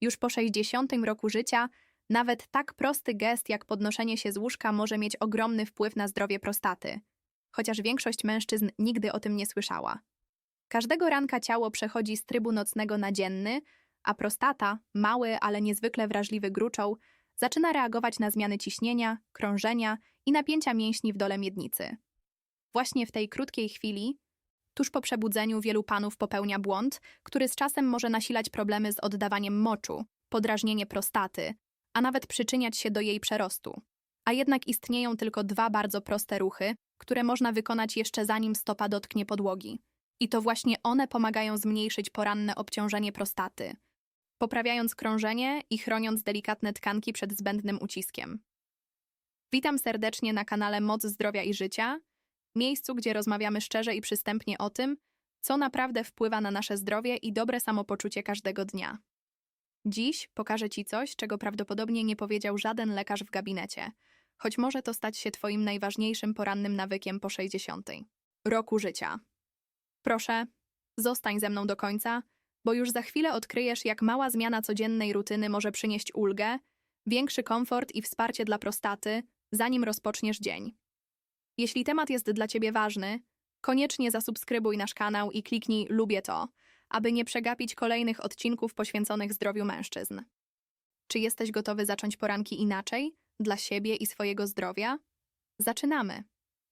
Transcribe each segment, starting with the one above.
Już po 60 roku życia nawet tak prosty gest jak podnoszenie się z łóżka może mieć ogromny wpływ na zdrowie prostaty, chociaż większość mężczyzn nigdy o tym nie słyszała. Każdego ranka ciało przechodzi z trybu nocnego na dzienny, a prostata, mały, ale niezwykle wrażliwy gruczoł, zaczyna reagować na zmiany ciśnienia, krążenia i napięcia mięśni w dole miednicy. Właśnie w tej krótkiej chwili, tuż po przebudzeniu, wielu panów popełnia błąd, który z czasem może nasilać problemy z oddawaniem moczu, podrażnienie prostaty, a nawet przyczyniać się do jej przerostu. A jednak istnieją tylko dwa bardzo proste ruchy, które można wykonać jeszcze zanim stopa dotknie podłogi. I to właśnie one pomagają zmniejszyć poranne obciążenie prostaty, poprawiając krążenie i chroniąc delikatne tkanki przed zbędnym uciskiem. Witam serdecznie na kanale Moc Zdrowia i Życia, miejscu, gdzie rozmawiamy szczerze i przystępnie o tym, co naprawdę wpływa na nasze zdrowie i dobre samopoczucie każdego dnia. Dziś pokażę Ci coś, czego prawdopodobnie nie powiedział żaden lekarz w gabinecie, choć może to stać się Twoim najważniejszym porannym nawykiem po 60. roku życia. Proszę, zostań ze mną do końca, bo już za chwilę odkryjesz, jak mała zmiana codziennej rutyny może przynieść ulgę, większy komfort i wsparcie dla prostaty, zanim rozpoczniesz dzień. Jeśli temat jest dla Ciebie ważny, koniecznie zasubskrybuj nasz kanał i kliknij Lubię to, aby nie przegapić kolejnych odcinków poświęconych zdrowiu mężczyzn. Czy jesteś gotowy zacząć poranki inaczej, dla siebie i swojego zdrowia? Zaczynamy.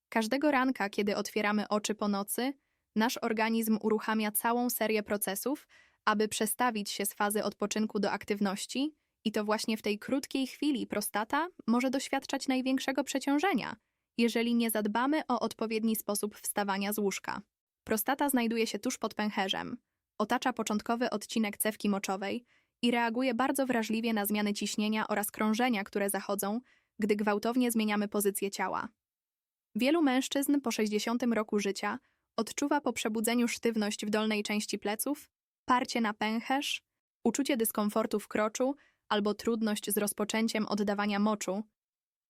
Każdego ranka, kiedy otwieramy oczy po nocy, nasz organizm uruchamia całą serię procesów, aby przestawić się z fazy odpoczynku do aktywności, i to właśnie w tej krótkiej chwili prostata może doświadczać największego przeciążenia, jeżeli nie zadbamy o odpowiedni sposób wstawania z łóżka. Prostata znajduje się tuż pod pęcherzem, otacza początkowy odcinek cewki moczowej i reaguje bardzo wrażliwie na zmiany ciśnienia oraz krążenia, które zachodzą, gdy gwałtownie zmieniamy pozycję ciała. Wielu mężczyzn po 60 roku życia odczuwa po przebudzeniu sztywność w dolnej części pleców, parcie na pęcherz, uczucie dyskomfortu w kroczu albo trudność z rozpoczęciem oddawania moczu.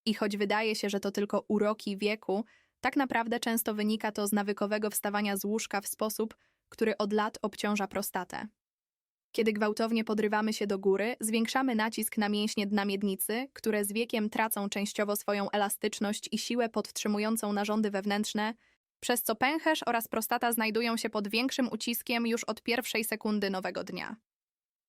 I choć wydaje się, że to tylko uroki wieku, tak naprawdę często wynika to z nawykowego wstawania z łóżka w sposób, który od lat obciąża prostatę. Kiedy gwałtownie podrywamy się do góry, zwiększamy nacisk na mięśnie dna miednicy, które z wiekiem tracą częściowo swoją elastyczność i siłę podtrzymującą narządy wewnętrzne, przez co pęcherz oraz prostata znajdują się pod większym uciskiem już od pierwszej sekundy nowego dnia.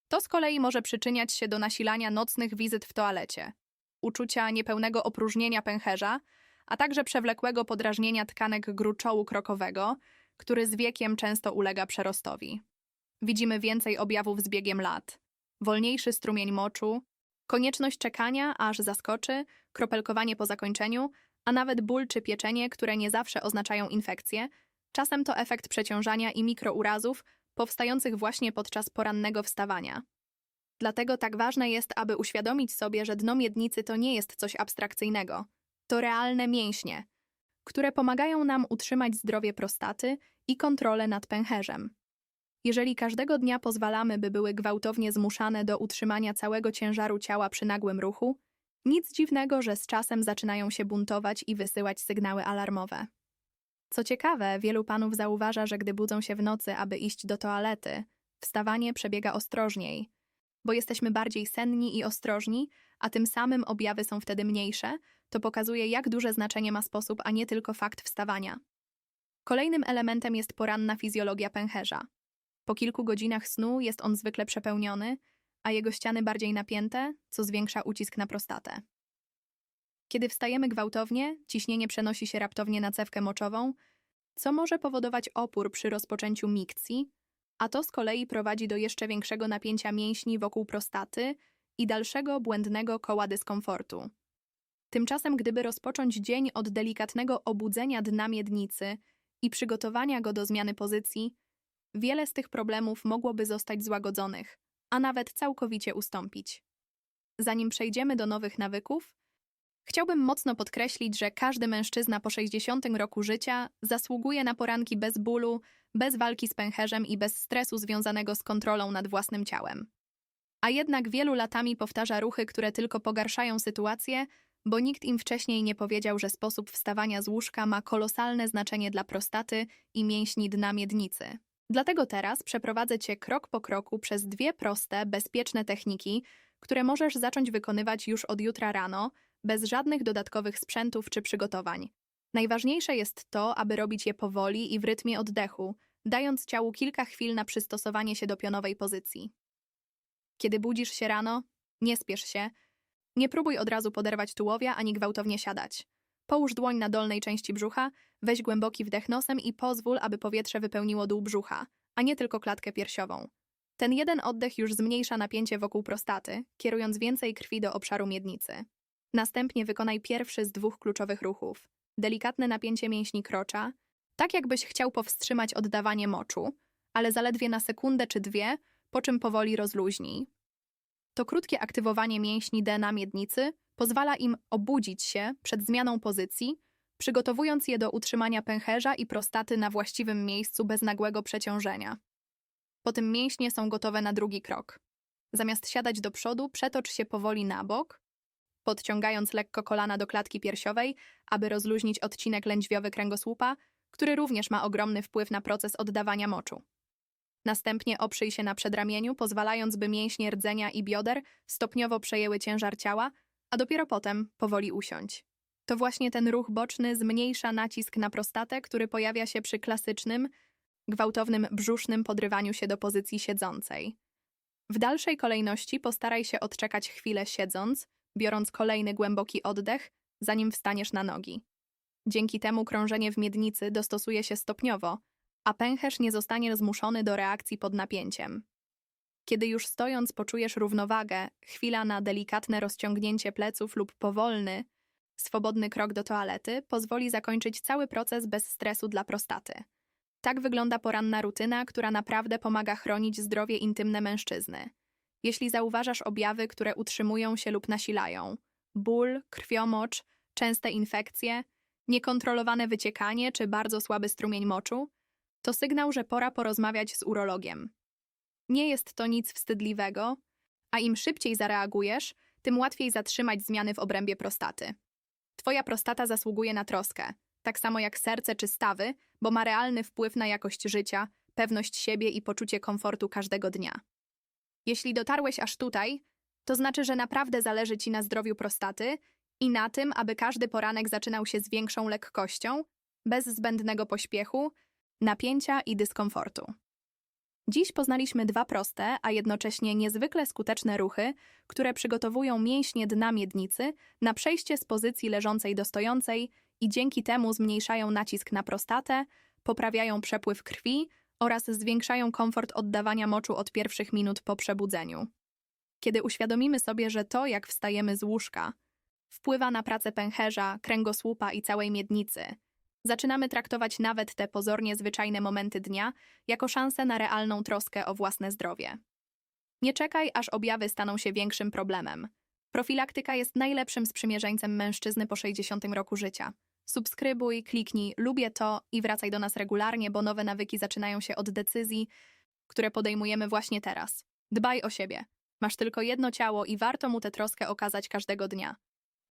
To z kolei może przyczyniać się do nasilania nocnych wizyt w toalecie, uczucia niepełnego opróżnienia pęcherza, a także przewlekłego podrażnienia tkanek gruczołu krokowego, który z wiekiem często ulega przerostowi. Widzimy więcej objawów z biegiem lat. Wolniejszy strumień moczu, konieczność czekania, aż zaskoczy, kropelkowanie po zakończeniu, a nawet ból czy pieczenie, które nie zawsze oznaczają infekcję. Czasem to efekt przeciążania i mikrourazów powstających właśnie podczas porannego wstawania. Dlatego tak ważne jest, aby uświadomić sobie, że dno miednicy to nie jest coś abstrakcyjnego. To realne mięśnie, które pomagają nam utrzymać zdrowie prostaty i kontrolę nad pęcherzem. Jeżeli każdego dnia pozwalamy, by były gwałtownie zmuszane do utrzymania całego ciężaru ciała przy nagłym ruchu, nic dziwnego, że z czasem zaczynają się buntować i wysyłać sygnały alarmowe. Co ciekawe, wielu panów zauważa, że gdy budzą się w nocy, aby iść do toalety, wstawanie przebiega ostrożniej, bo jesteśmy bardziej senni i ostrożni, a tym samym objawy są wtedy mniejsze, to pokazuje, jak duże znaczenie ma sposób, a nie tylko fakt wstawania. Kolejnym elementem jest poranna fizjologia pęcherza. Po kilku godzinach snu jest on zwykle przepełniony, a jego ściany bardziej napięte, co zwiększa ucisk na prostatę. Kiedy wstajemy gwałtownie, ciśnienie przenosi się raptownie na cewkę moczową, co może powodować opór przy rozpoczęciu mikcji, a to z kolei prowadzi do jeszcze większego napięcia mięśni wokół prostaty i dalszego błędnego koła dyskomfortu. Tymczasem, gdyby rozpocząć dzień od delikatnego obudzenia dna miednicy i przygotowania go do zmiany pozycji, wiele z tych problemów mogłoby zostać złagodzonych, a nawet całkowicie ustąpić. Zanim przejdziemy do nowych nawyków, chciałbym mocno podkreślić, że każdy mężczyzna po 60 roku życia zasługuje na poranki bez bólu, bez walki z pęcherzem i bez stresu związanego z kontrolą nad własnym ciałem. A jednak wielu latami powtarza ruchy, które tylko pogarszają sytuację, bo nikt im wcześniej nie powiedział, że sposób wstawania z łóżka ma kolosalne znaczenie dla prostaty i mięśni dna miednicy. Dlatego teraz przeprowadzę Cię krok po kroku przez dwie proste, bezpieczne techniki, które możesz zacząć wykonywać już od jutra rano, bez żadnych dodatkowych sprzętów czy przygotowań. Najważniejsze jest to, aby robić je powoli i w rytmie oddechu, dając ciału kilka chwil na przystosowanie się do pionowej pozycji. Kiedy budzisz się rano, nie spiesz się. Nie próbuj od razu poderwać tułowia ani gwałtownie siadać. Połóż dłoń na dolnej części brzucha, weź głęboki wdech nosem i pozwól, aby powietrze wypełniło dół brzucha, a nie tylko klatkę piersiową. Ten jeden oddech już zmniejsza napięcie wokół prostaty, kierując więcej krwi do obszaru miednicy. Następnie wykonaj pierwszy z dwóch kluczowych ruchów. Delikatne napięcie mięśni krocza, tak jakbyś chciał powstrzymać oddawanie moczu, ale zaledwie na sekundę czy dwie, po czym powoli rozluźnij. To krótkie aktywowanie mięśni D na miednicy pozwala im obudzić się przed zmianą pozycji, przygotowując je do utrzymania pęcherza i prostaty na właściwym miejscu bez nagłego przeciążenia. Po tym mięśnie są gotowe na drugi krok. Zamiast siadać do przodu, przetocz się powoli na bok, podciągając lekko kolana do klatki piersiowej, aby rozluźnić odcinek lędźwiowy kręgosłupa, który również ma ogromny wpływ na proces oddawania moczu. Następnie oprzyj się na przedramieniu, pozwalając, by mięśnie rdzenia i bioder stopniowo przejęły ciężar ciała, a dopiero potem powoli usiądź. To właśnie ten ruch boczny zmniejsza nacisk na prostatę, który pojawia się przy klasycznym, gwałtownym brzusznym podrywaniu się do pozycji siedzącej. W dalszej kolejności postaraj się odczekać chwilę siedząc, biorąc kolejny głęboki oddech, zanim wstaniesz na nogi. Dzięki temu krążenie w miednicy dostosuje się stopniowo, a pęcherz nie zostanie zmuszony do reakcji pod napięciem. Kiedy już stojąc poczujesz równowagę, chwila na delikatne rozciągnięcie pleców lub powolny, swobodny krok do toalety pozwoli zakończyć cały proces bez stresu dla prostaty. Tak wygląda poranna rutyna, która naprawdę pomaga chronić zdrowie intymne mężczyzny. Jeśli zauważasz objawy, które utrzymują się lub nasilają ból, krwiomocz, częste infekcje, niekontrolowane wyciekanie czy bardzo słaby strumień moczu, to sygnał, że pora porozmawiać z urologiem. Nie jest to nic wstydliwego, a im szybciej zareagujesz, tym łatwiej zatrzymać zmiany w obrębie prostaty. Twoja prostata zasługuje na troskę, tak samo jak serce czy stawy, bo ma realny wpływ na jakość życia, pewność siebie i poczucie komfortu każdego dnia. Jeśli dotarłeś aż tutaj, to znaczy, że naprawdę zależy ci na zdrowiu prostaty i na tym, aby każdy poranek zaczynał się z większą lekkością, bez zbędnego pośpiechu, napięcia i dyskomfortu. Dziś poznaliśmy dwa proste, a jednocześnie niezwykle skuteczne ruchy, które przygotowują mięśnie dna miednicy na przejście z pozycji leżącej do stojącej i dzięki temu zmniejszają nacisk na prostatę, poprawiają przepływ krwi oraz zwiększają komfort oddawania moczu od pierwszych minut po przebudzeniu. Kiedy uświadomimy sobie, że to, jak wstajemy z łóżka, wpływa na pracę pęcherza, kręgosłupa i całej miednicy, zaczynamy traktować nawet te pozornie zwyczajne momenty dnia jako szansę na realną troskę o własne zdrowie. Nie czekaj, aż objawy staną się większym problemem. Profilaktyka jest najlepszym sprzymierzeńcem mężczyzny po 60 roku życia. Subskrybuj, kliknij, lubię to i wracaj do nas regularnie, bo nowe nawyki zaczynają się od decyzji, które podejmujemy właśnie teraz. Dbaj o siebie. Masz tylko jedno ciało i warto mu tę troskę okazać każdego dnia.